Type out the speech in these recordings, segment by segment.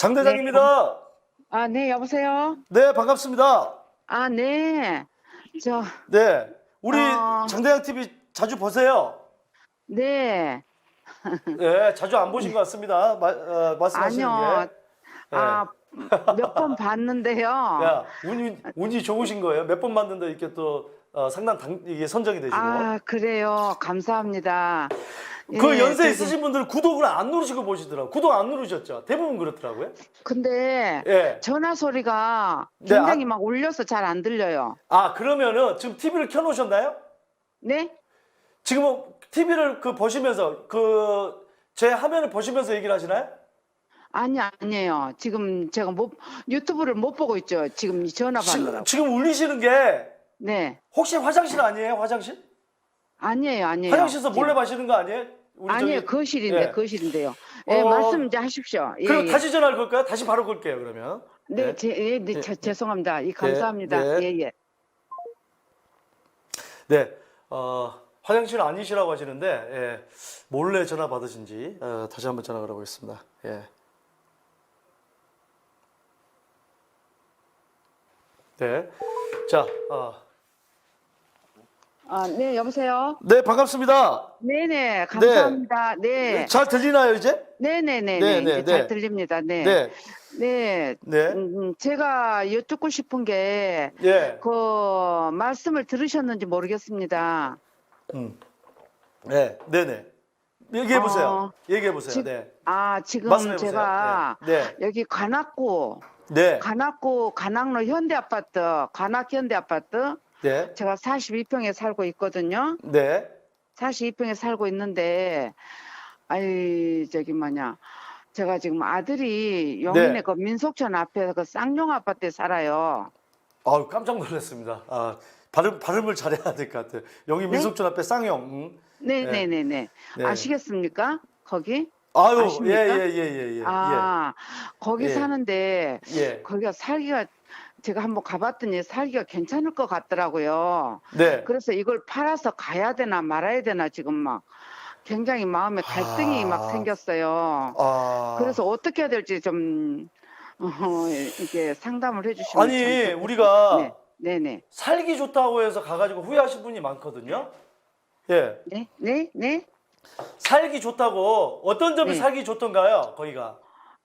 장 대장입니다. 아, 네, 여보세요? 네, 반갑습니다. 아, 네. 저, 네, 우리 어. 장 대장 TV 자주 보세요. 네. 네, 자주 안 보신 것 같습니다. 마, 어, 말씀하시는 아니요. 게. 아, 몇 번 봤는데요. 야, 운이 운이 좋으신 거예요. 몇번 만든다 이렇게 또 어, 상당 당 이게 선정이 되시고. 아, 그래요. 감사합니다. 그 예, 연세 저기- 있으신 분들은 구독을 안 누르시고 보시더라고요. 구독 안 누르셨죠? 대부분 그렇더라고요. 근데 예. 전화 소리가 네, 굉장히 막 울려서 잘 안 들려요. 아, 그러면은 지금 TV를 켜 놓으셨나요? 네? 지금은 TV를 그 보시면서 그 제 화면을 보시면서 얘기를 하시나요? 아니, 아니에요. 지금 제가 못, 유튜브를 못 보고 있죠. 지금 전화 지금, 받느라고. 지 금 울리시는 게 네. 혹시 화장실 아니에요? 화장실? 아니에요, 아니에요. 화장실에서 몰래 마시는 거 아니에요? 우리 아니에요, 저기- 거실인데, 예. 거실인데요. 예, 어. 말씀 이제 하십시오. 예, 그럼 예. 다시 전화를 걸까요? 다시 바로 걸게요, 그러면. 네, 네. 제, 예, 네, 예. 저- 죄송합니다. 이 감사합니다. 네. 예, 예. 네. 어, 화장실 아니시라고 하시는데, 예, 몰래 전화 받으신지, 어, 다시 한번 전화 걸어보겠습니다. 예. 네. 자, 어, 아, 네, 여보세요? 네, 반갑습니다. 네네, 감사합니다. 네. 잘 들리나요, 이제? 네네네. 네, 네, 네, 이제 네. 잘 들립니다. 네. 네. 네. 네. 음, 음, 제가 여쭙고 싶은 게, 예. 그, 말씀을 들으셨는지 모르겠습니다. 음. 네, 네 네. 얘기해 보세요. 어, 얘기해 보세요. 지- 네. 아, 지금 말씀해 보세요. 제가 네. 여기 관악구, 네. 관악구, 관악로 현대 아파트, 관악 현대 아파트, 네. 제가 42평에 살고 있거든요. 네. 42평에 살고 있는데, 아이, 저기 뭐냐. 제가 지금 아들이 용인의 네. 그 민속촌 앞에 그 쌍용 아파트에 살아요. 아유, 깜짝 놀랐습니다. 아, 발음, 발음을 잘해야 될 것 같아요. 영희 네? 민속촌 앞에 쌍용. 음. 네네네네. 네. 아시겠습니까? 거기? 아유, 예, 아십니까? 예, 예, 예, 예. 아, 거기 예. 사는데, 예. 거기가 살기가, 제가 한번 가봤더니 살기가 괜찮을 것 같더라고요. 네. 그래서 이걸 팔아서 가야 되나 말아야 되나 지금 막 굉장히 마음에 갈등이 아. 막 생겼어요. 아. 그래서 어떻게 해야 될지 좀 어, 이렇게 상담을 해주시면 아니, 참. 우리가 네, 네네 살기 좋다고 해서 가가지고 후회하신 분이 많거든요. 예. 네, 네, 네. 살기 좋다고 어떤 점이 네. 살기 좋던가요? 거기가.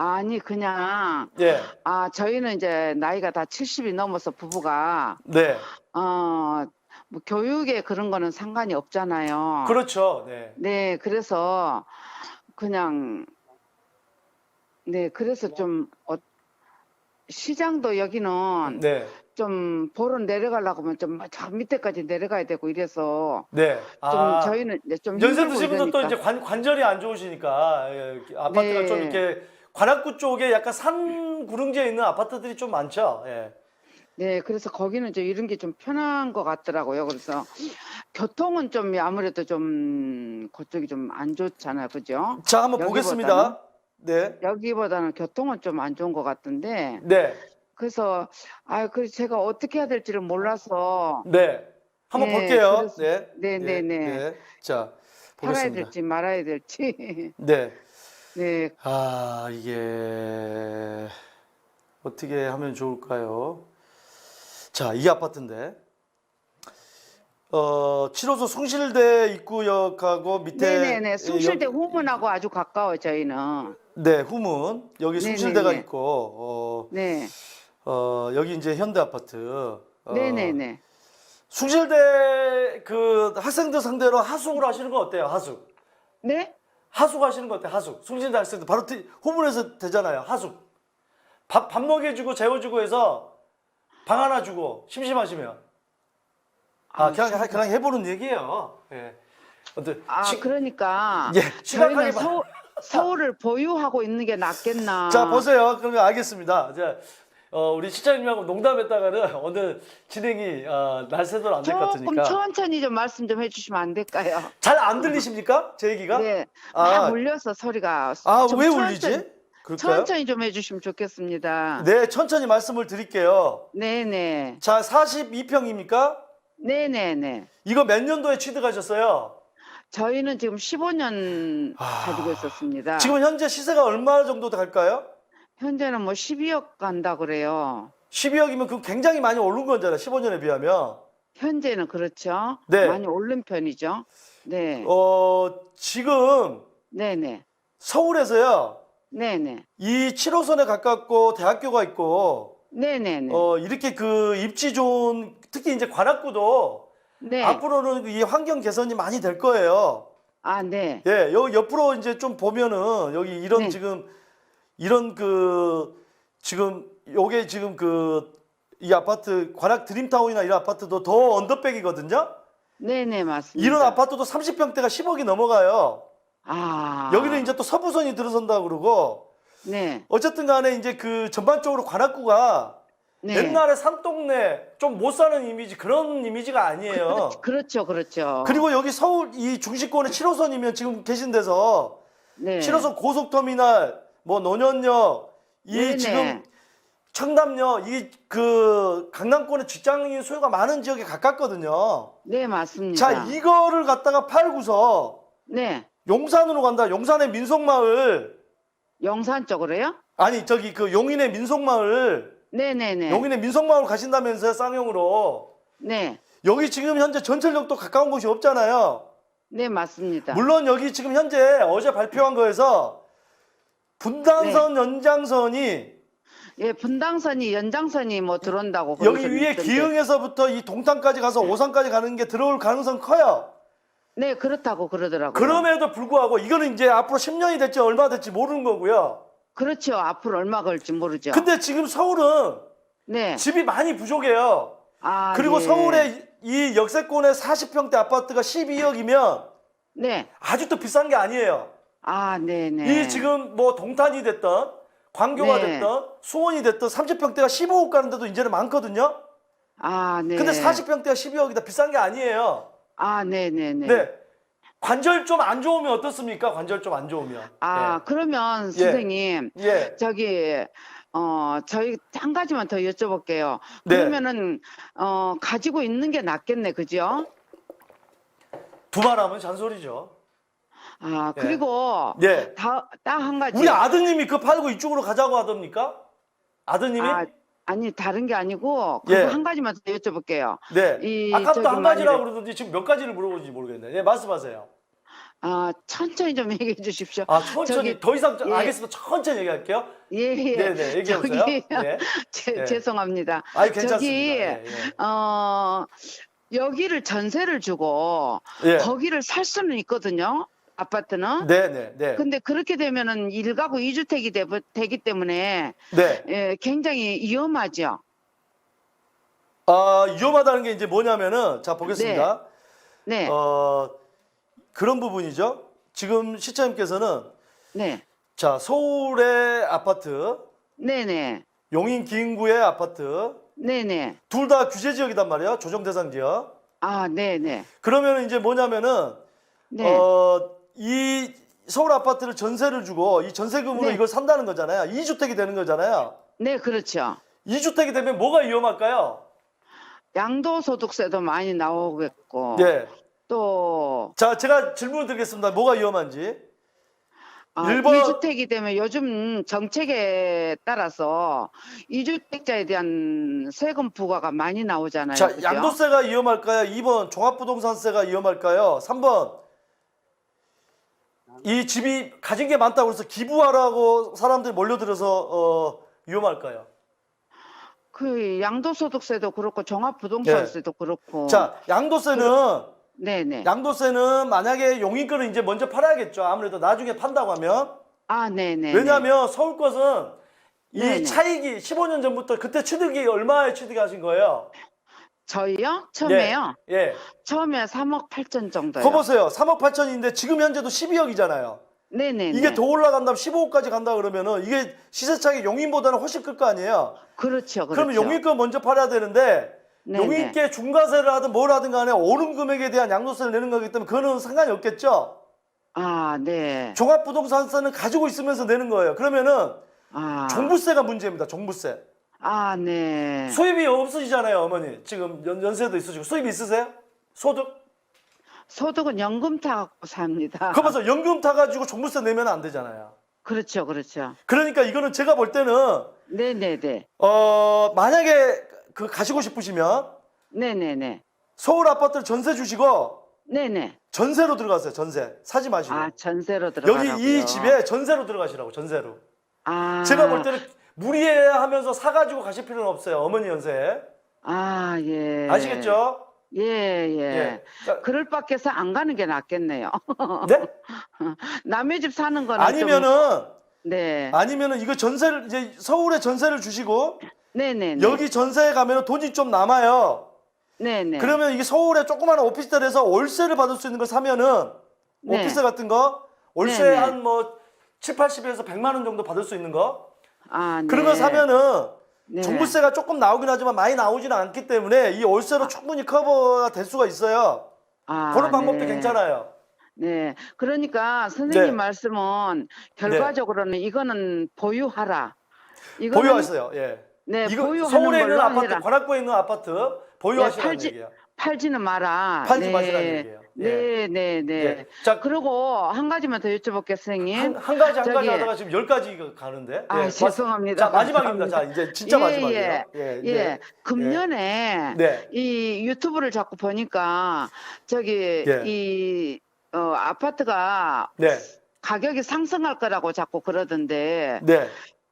아니 그냥 예. 아 저희는 이제 나이가 다 70이 넘어서 부부가 네. 어, 뭐 교육에 그런 거는 상관이 없잖아요. 그렇죠. 네. 네, 그래서 그냥 네, 그래서 좀 어, 시장도 여기는 네. 좀 보러 내려가려고 하면 좀 저 밑에까지 내려가야 되고 이래서 네. 좀 아. 저희는 이제 좀 연세 힘들고 드신 분도 또 이러니까. 이제 관, 관절이 안 좋으시니까 예, 아파트가 네. 좀 이렇게 관악구 쪽에 약간 산 구릉지에 있는 아파트들이 좀 많죠. 예. 네, 그래서 거기는 좀 이런 게 좀 편한 것 같더라고요. 그래서 교통은 좀 아무래도 좀 그쪽이 좀 안 좋잖아요, 그죠? 자, 한번? 보겠습니다. 네. 여기보다는 교통은 좀 안 좋은 것 같은데 네. 그래서 아, 그 제가 어떻게 해야 될지를 몰라서 네. 한번 네, 볼게요. 그래서- 네. 네, 네, 네. 자, 살아야 보겠습니다. 될지 말아야 될지. 네. 네, 아, 이게 어떻게 하면 좋을까요? 자, 이 아파트인데. 어, 7호소 숭실대 입구역하고 밑에 네네네. 숭실대 여- 후문하고 아주 가까워 저희는. 네, 후문. 여기 네네네. 숭실대가 있고 네, 어, 어, 여기 이제 현대 아파트. 어, 네네네. 숭실대 그 학생들 상대로 하숙을 하시는 건 어때요? 하숙. 네? 하숙 하시는 거 어때요? 하숙. 숭실대 학생들 바로 티- 후문에서 되잖아요. 하숙. 밥, 밥 먹여주고 재워주고 해서 방 하나 주고 심심하시면. 아, 아, 그냥, 그냥 해보는 얘기예요. 예. 어때? 아, 시- 그러니까 예, 시각하게 저희는 서, 서울을 보유하고 있는 게 낫겠나. 자, 보세요. 그러면 알겠습니다. 자, 어, 우리 시장님하고 농담했다가는 오늘 진행이 어, 날새도록 안될 것 조금 같으니까. 천천히 좀 말씀 좀 해주시면 안 될까요? 잘 안 들리십니까? 제 얘기가? 네, 아. 막 울려서 소리가. 아, 좀왜 천천히- 울리지? 그럴까요? 천천히 좀 해주시면 좋겠습니다. 네, 천천히 말씀을 드릴게요. 네 네. 자, 42평입니까? 네 네 네. 이거 몇 년도에 취득하셨어요? 저희는 지금 15년 아, 가지고 있었습니다. 지금 현재 시세가 얼마 정도 갈까요? 현재는 뭐 12억 간다 그래요. 12억이면 그 굉장히 많이 오른 거잖아요. 15년에 비하면. 현재는 그렇죠. 네. 많이 오른 편이죠. 네. 어, 지금 네네. 서울에서요. 네네. 이 7호선에 가깝고 대학교가 있고 네네네. 어, 이렇게 그 입지 좋은 특히 이제 관악구도 네. 앞으로는 이 환경 개선이 많이 될 거예요. 아, 네. 예, 여 옆으로 이제 좀 보면은 여기 이런 네. 지금 이런 그 지금 요게 지금 그 이 아파트 관악 드림타운이나 이런 아파트도 더 언더백이거든요. 네네, 맞습니다. 이런 아파트도 30평대가 10억이 넘어가요. 아. 여기는 이제 또 서부선이 들어선다 그러고 네. 어쨌든 간에 이제 그 전반적으로 관악구가 네. 옛날에 산동네 좀 못 사는 이미지 그런 이미지가 아니에요. 그렇죠, 그렇죠. 그리고 여기 서울 이 중시권의 7호선이면 지금 계신 데서 네. 7호선 고속터미널 뭐 노년역 이 네네. 지금 청담역 이그 강남권의 직장인 수요가 많은 지역에 가깝거든요. 네, 맞습니다. 자 이거를 갖다가 팔고서 네. 용산으로 간다. 용산의 민속마을 영산 쪽으로요? 아니 저기 그 용인의 민속마을 네네네. 용인의 민속마을 가신다면서요 쌍용으로 네. 여기 지금 현재 전철역도 가까운 곳이 없잖아요. 네, 맞습니다. 물론 여기 지금 현재 어제 발표한 거에서 분당선 네. 연장선이 예, 분당선이 연장선이 뭐 들어온다고 여기 위에 있던데. 기흥에서부터 이 동탄까지 가서 오산까지 가는 게 들어올 가능성 커요. 네, 그렇다고 그러더라고요. 그럼에도 불구하고 이거는 이제 앞으로 10년이 될지 얼마 될지 모르는 거고요. 그렇죠. 앞으로 얼마 걸지 모르죠. 근데 지금 서울은 네. 집이 많이 부족해요. 아, 그리고 예. 서울의 이 역세권의 40평대 아파트가 12억이면 네. 또 비싼 게 아니에요. 아, 네, 네. 이 지금 뭐 동탄이 됐던 광교가 네. 됐던 수원이 됐던 30평대가 15억 가는데도 이제는 많거든요. 아, 네. 근데 40평대가 12억이다 비싼 게 아니에요. 아, 네, 네, 네. 네. 관절 좀 안 좋으면 어떻습니까? 관절 좀 안 좋으면. 아, 그러면 선생님, 예. 예. 저기 어, 저희 한 가지만 더 여쭤볼게요. 네. 그러면은 어, 가지고 있는 게 낫겠네. 그죠? 두말하면 잔소리죠. 아, 예. 그리고 예. 딱한 가지. 우리 아드님이 그 팔고 이쪽으로 가자고 하답니까? 아드님이? 아, 아니 다른 게 아니고 그거 예. 한 가지만 더 여쭤볼게요. 네. 이 아까부터 저기 한 가지라고 만일에- 그러던지 지금 몇 가지를 물어보는지 모르겠네. 예, 말씀하세요. 아, 천천히 좀 얘기해 주십시오. 아, 천천히 저기- 더 이상 예. 알겠습니다. 천천히 얘기할게요. 예, 예. 네, 네. 얘기해 보세요. 저기, 예. 죄- 예. 죄송합니다. 아이 괜찮습니다. 저기 예, 어, 여기를 전세를 주고 예. 예. 거기를 살 수는 있거든요. 아파트는. 네, 네, 네. 근데 그렇게 되면은 일가구 이주택이 되기 때문에 네. 예, 굉장히 위험하죠. 아, 위험하다는 게 이제 뭐냐면은 자, 보겠습니다. 네, 어, 그런 부분이죠. 지금 시청님께서는 네, 자, 서울의 아파트, 네, 네, 용인 기흥구의 아파트 네, 네. 둘 다 규제 지역이단 말이에요. 조정 대상 지역. 아, 네, 네, 그러면 이제 뭐냐면은 네, 어, 이 서울 아파트를 전세를 주고 이 전세금으로 네. 이걸 산다는 거잖아요. 이주택이 되는 거잖아요. 네, 그렇죠. 이주택이 되면 뭐가 위험할까요? 양도소득세도 많이 나오겠고 예. 또 자, 제가 질문을 드리겠습니다. 뭐가 위험한지. 아, 일본- 이주택이 되면 요즘 정책에 따라서 이주택자에 대한 세금 부과가 많이 나오잖아요. 자, 그죠? 양도세가 위험할까요? 2번 종합부동산세가 위험할까요? 3번 이 집이 가진 게 많다고 해서 기부하라고 사람들이 몰려들어서 어, 위험할까요? 그 양도소득세도 그렇고 종합부동산세도 그렇고. 네. 자, 양도세는 네네. 양도세는 만약에 용인권을 이제 먼저 팔아야겠죠. 아무래도 나중에 판다고 하면 아, 네네. 왜냐하면 서울 것은 이 네네. 차익이 15년 전부터 그때 취득이 얼마에 취득하신 거예요? 저희요? 처음에요? 예. 예. 처음에 3억 8천 정도요. 그거 보세요. 3억 8천인데 지금 현재도 12억이잖아요. 네네. 이게 더 올라간다면 15억까지 간다 그러면은 이게 시세 차익이 용인보다는 훨씬 클 거 아니에요. 그렇죠. 그렇죠. 그러면 용인권 먼저 팔아야 되는데 네네. 용인께 중과세를 하든 뭘 하든 간에 오른 금액에 대한 양도세를 내는 거기 때문에 그거는 상관이 없겠죠. 아, 네. 종합부동산세는 가지고 있으면서 내는 거예요. 그러면은 아. 종부세가 문제입니다. 종부세. 아, 네. 수입이 없으시잖아요, 어머니. 지금 연, 연세도 있으시고 수입 있으세요? 소득? 소득은 연금 타고 삽니다. 그러면서 연금 타가지고 종부세 내면 안 되잖아요. 그렇죠, 그렇죠. 그러니까 이거는 제가 볼 때는 네네네. 어 만약에 그 가시고 싶으시면 네네네. 서울 아파트를 전세 주시고 네네. 전세로 들어가세요. 전세 사지 마시고 아, 전세로 들어가라고요. 여기 이 집에 전세로 들어가시라고 전세로. 아, 제가 볼 때는 무리하면서 사가지고 가실 필요는 없어요. 어머니 연세 아, 예. 아시겠죠? 예, 예. 예. 자, 그럴 밖에서 안 가는 게 낫겠네요. 네? 남의 집 사는 거는 아니면은 좀, 네. 아니면은 이거 전세를 이제 서울에 전세를 주시고 네네네. 여기 전세에 가면 돈이 좀 남아요. 네네. 그러면 이게 서울에 조그마한 오피스텔에서 월세를 받을 수 있는 걸 사면은 네. 오피스 같은 거 월세. 한 뭐 7, 80에서 100만 원 정도 받을 수 있는 거 아, 그런 네. 거 사면은 네. 종부세가 조금 나오긴 하지만 많이 나오지는 않기 때문에 이 월세로 충분히 커버가 될 수가 있어요. 아, 그런 방법도 네. 괜찮아요. 네. 그러니까 선생님 네. 말씀은 결과적으로는 이거는 보유하라. 이거는- 보유하세요. 예. 네, 이거 보유하는 서울에 있는 걸로 아파트, 아니라 관악구에 있는 아파트 보유하시라는 네, 팔지- 얘기예요. 팔지는 마라. 팔지 네. 마시라는 얘기예요. 예. 네, 네, 네. 예. 자, 그리고 한 가지만 더 여쭤볼게요, 선생님. 한, 한 가지 한 저기- 가지 하다가 지금 열 가지 가는데. 아, 예, 죄송합니다. 자, 마지막입니다. 자. 이제 진짜 예, 마지막이에요. 예. 예, 예, 네. 금년에 네. 이 유튜브를 자꾸 보니까 저기 예. 이 어, 아파트가 네. 가격이 상승할 거라고 자꾸 그러던데 네.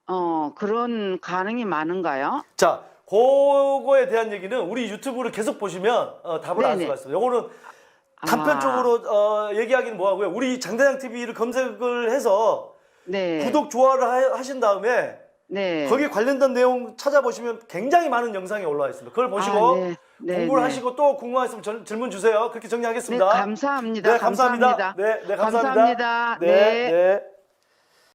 어, 그런 가능이 많은가요? 자, 그거에 대한 얘기는 우리 유튜브를 계속 보시면 어, 답을 알 네네. 수가 있습니다. 요거는 단편적으로 어, 얘기하기는 뭐하고요. 우리 장대장 TV를 검색을 해서 네. 구독, 좋아를 하, 하신 다음에 네. 거기에 관련된 내용 찾아보시면 굉장히 많은 영상이 올라와 있습니다. 그걸 보시고 아, 네. 네, 공부를 네. 하시고 또 절- 질문 주세요. 그렇게 네, 정리하겠습니다. 감사합니다. 네, 감사합니다. 네, 네, 감사합니다. 감사합니다. 네, 네. 네.